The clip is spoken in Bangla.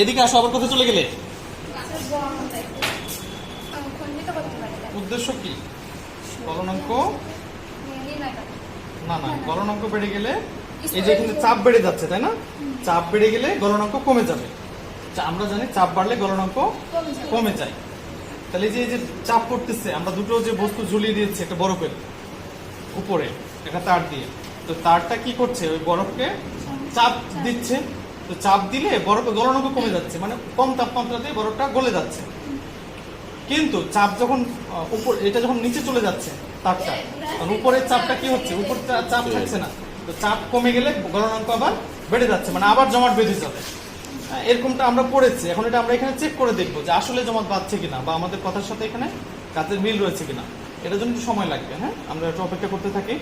এদিকে আসো, আবার কোথায় চলে গেলে। উদ্দেশ্য কি? গলনাঙ্ক না না গলনাঙ্ক বেড়ে গেলে এই যে এখানে চাপ বেড়ে যাচ্ছে, তাই না? চাপ বেড়ে গেলে গলনাঙ্ক কমে যাবে। আমরা জানি চাপ বাড়লে গলনাঙ্ক কমে যায়। তাহলে যে, এই যে চাপ পড়তেছে, আমরা দুটো যে বস্তু ঝুলিয়ে দিয়েছি, একটা বরফের উপরে, একটা তার দিয়ে। তো তারটা কি করছে? ওই বরফকে চাপ দিচ্ছে তো চাপ দিলে বরফে গলনাঙ্ক কমে যাচ্ছে মানে কম তাপমাত্রাতে বরফটা গলে যাচ্ছে। কিন্তু চাপ যখন উপর এটা যখন নিচে চলে যাচ্ছে তাপটা তখন উপরের চাপটা কি হচ্ছে? উপর চাপ থাকছে না। তো চাপ কমে গেলে গলনাঙ্ক আবার বেড়ে যাচ্ছে মানে আবার জমাট বেঁধে যাবে। হ্যাঁ, এরকমটা আমরা পড়েছি এখন এটা আমরা এখানে চেক করে দেখব যে আসলে জমাট বাঁধছে কিনা বা আমাদের কথার সাথে এখানে কাজের মিল রয়েছে কিনা। এটার জন্য একটু সময় লাগবে হ্যাঁ? আমরা একটু অপেক্ষা করতে থাকি।